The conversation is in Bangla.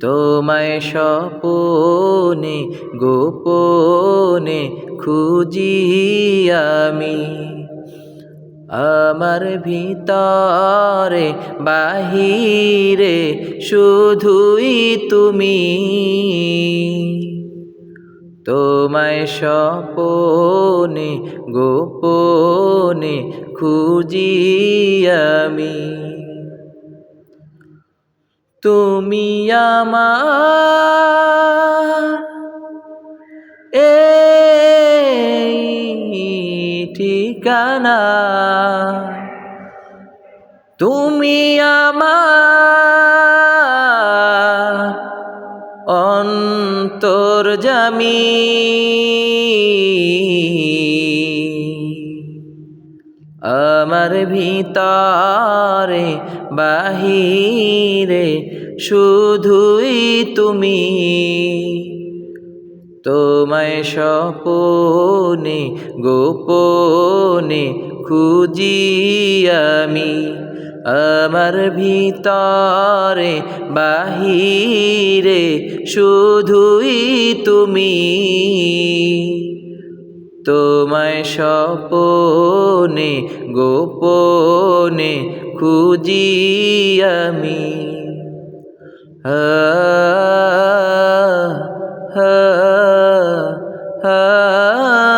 তোমায় স্বপনে, গোপনে খুঁজি আমি। আমার ভিতরে, বাহিরে শুধুই তুমি। তোমায় স্বপনে, গোপনে খুঁজি আমি। তুমি আমার এই ঠিকানা। তুমি আমার অন্তর আমার ভিতরে, বাহিরে শুধুই তুমি। তোমায় স্বপনে, গোপনে খুঁজি আমি। আমার ভিতরে, বাহিরে শুধুই তুমি। তোমায় স্বপনে গোপনে খুঁজি আমি। হা হা হা